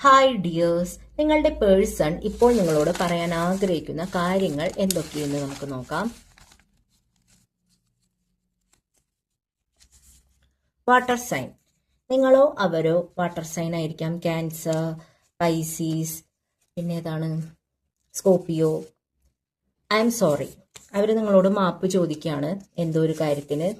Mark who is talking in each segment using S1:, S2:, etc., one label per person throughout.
S1: Hi dears നിങ്ങളുടെ person ഇപ്പോൾ നിങ്ങളോട് പറയാൻ ആഗ്രഹിക്കുന്ന കാര്യങ്ങൾ എന്തൊക്കെയെന്ന് നമുക്ക് നോക്കാം. വാട്ടർ സൈൻ നിങ്ങളോ അവരോ വാട്ടർ സൈൻ ആയിരിക്കാം. ക്യാൻസർ പൈസീസ് പിന്നെ ഏതാണ്? സ്കോപ്പിയോ ഐ എം സോറി അവർ നിങ്ങളോട് മാപ്പ് ചോദിക്കുകയാണ്. എന്തോ ഒരു കാര്യത്തിന്.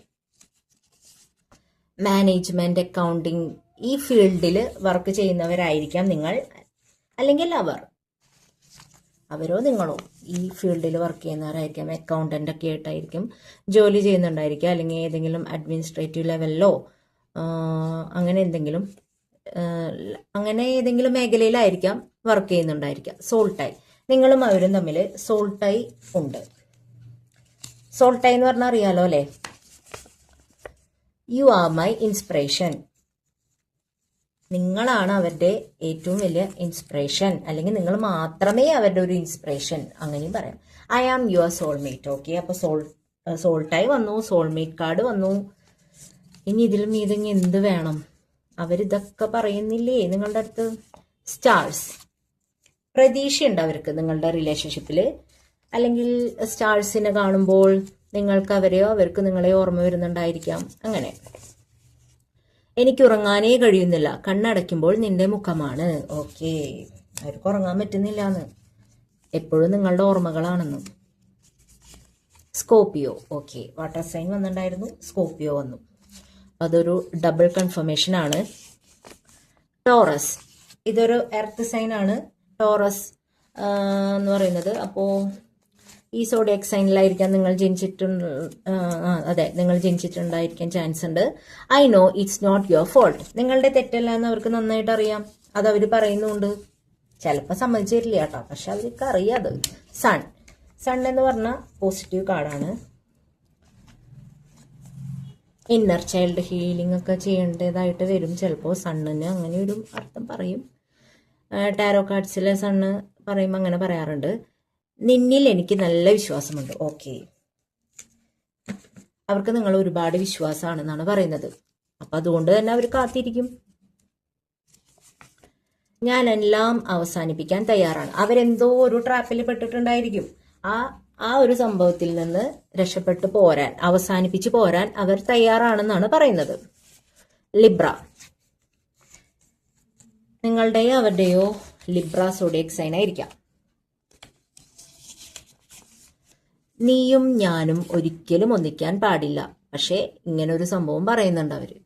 S1: മാനേജ്മെന്റ് അക്കൗണ്ടിങ് ഈ ഫീൽഡിൽ വർക്ക് ചെയ്യുന്നവരായിരിക്കാം നിങ്ങൾ അല്ലെങ്കിൽ അവർ. അവരോ നിങ്ങളോ ഈ ഫീൽഡിൽ വർക്ക് ചെയ്യുന്നവരായിരിക്കാം. അക്കൗണ്ടന്റ് ഒക്കെ ആയിട്ടായിരിക്കും ജോലി ചെയ്യുന്നുണ്ടായിരിക്കാം. അല്ലെങ്കിൽ ഏതെങ്കിലും അഡ്മിനിസ്ട്രേറ്റീവ് ലെവലിലോ അങ്ങനെ എന്തെങ്കിലും അങ്ങനെ ഏതെങ്കിലും മേഖലയിലായിരിക്കാം വർക്ക് ചെയ്യുന്നുണ്ടായിരിക്കാം. സോൾട്ടായി നിങ്ങളും അവരും തമ്മിൽ സോൾട്ടായി ഉണ്ട്. സോൾട്ടായി എന്ന് പറഞ്ഞാൽ അറിയാലോ അല്ലേ? യു ആർ മൈ ഇൻസ്പിറേഷൻ നിങ്ങളാണ് അവരുടെ ഏറ്റവും വലിയ ഇൻസ്പിറേഷൻ അല്ലെങ്കിൽ നിങ്ങൾ മാത്രമേ അവരുടെ ഒരു ഇൻസ്പിറേഷൻ അങ്ങനെയും പറയാം. I am your soulmate okay അപ്പൊ സോൾ സോൾട്ടായി വന്നു സോൾമേറ്റ് കാർഡ് വന്നു. ഇനി ഇതിൽ ഇതെങ്കിൽ എന്ത് വേണം? അവരിതൊക്കെ പറയുന്നില്ലേ? നിങ്ങളുടെ അടുത്ത് സ്റ്റാർസ് പ്രതീക്ഷയുണ്ട് അവർക്ക് നിങ്ങളുടെ റിലേഷൻഷിപ്പിൽ അല്ലെങ്കിൽ സ്റ്റാർസിനെ കാണുമ്പോൾ നിങ്ങൾക്ക് അവരെയോ അവർക്ക് നിങ്ങളെയോ ഓർമ്മ വരുന്നുണ്ടായിരിക്കാം. അങ്ങനെ. എനിക്ക് ഉറങ്ങാനേ കഴിയുന്നില്ല. കണ്ണടയ്ക്കുമ്പോൾ നിന്റെ മുഖമാണ്. ഓക്കെ. അവർക്ക് ഉറങ്ങാൻ പറ്റുന്നില്ല എന്ന് എപ്പോഴും നിങ്ങളുടെ ഓർമ്മകളാണെന്നും. സ്കോപ്പിയോ. ഓക്കെ. വാട്ടർ സൈൻ വന്നിട്ടുണ്ടായിരുന്നു. സ്കോപ്പിയോ വന്നു. അതൊരു ഡബിൾ കൺഫർമേഷൻ ആണ്. ടോറസ്. ഇതൊരു എർത്ത് സൈൻ ആണ്. ടോറസ് എന്ന് പറയുന്നത്. അപ്പോൾ ഈ സോഡിയക് സൈനിലായിരിക്കാം നിങ്ങൾ ജനിച്ചിട്ടുണ്ട് അതെ നിങ്ങൾ ജനിച്ചിട്ടുണ്ടായിരിക്കാൻ ചാൻസ് ഉണ്ട്. I know it's not your fault നിങ്ങളുടെ തെറ്റല്ല എന്ന് അവർക്ക് നന്നായിട്ട് അറിയാം അത് അവർ പറയുന്നുണ്ട്. ചിലപ്പോൾ സമ്മതിച്ചു തരില്ല കേട്ടോ. പക്ഷെ അവർക്ക് അറിയാം അത്. സൺ സൺ എന്ന് പറഞ്ഞാൽ പോസിറ്റീവ് കാർഡാണ് ഇന്നർ ചൈൽഡ് ഹീലിംഗ് ഒക്കെ ചെയ്യേണ്ടതായിട്ട് വരും. ചിലപ്പോൾ സണ്ണിന് അങ്ങനെ ഒരു അർത്ഥം പറയും. ടാരോ കാർഡ്സിലെ സണ്ണ് പറയുമ്പോൾ അങ്ങനെ പറയാറുണ്ട്. നിന്നിൽ എനിക്ക് നല്ല വിശ്വാസമുണ്ട്. ഓക്കെ. അവർക്ക് നിങ്ങൾ ഒരുപാട് വിശ്വാസമാണെന്നാണ് പറയുന്നത്. അപ്പൊ അതുകൊണ്ട് തന്നെ അവർ കാത്തിരിക്കും. ഞാൻ എല്ലാം അവസാനിപ്പിക്കാൻ തയ്യാറാണ്. അവരെന്തോ ഒരു ട്രാപ്പിൽ പെട്ടിട്ടുണ്ടായിരിക്കും. ആ ആ ഒരു സംഭവത്തിൽ നിന്ന് രക്ഷപ്പെട്ടു പോരാൻ അവസാനിപ്പിച്ച് പോരാൻ അവർ തയ്യാറാണെന്നാണ് പറയുന്നത്. ലിബ്ര. നിങ്ങളുടെയോ അവരുടെയോ ലിബ്ര സോഡിയക് സൈൻ ആയിരിക്കാം. നീയും ഞാനും ഒരിക്കലും ഒന്നിക്കാൻ പാടില്ല. പക്ഷേ ഇങ്ങനൊരു സംഭവം പറയുന്നുണ്ട് അവർ.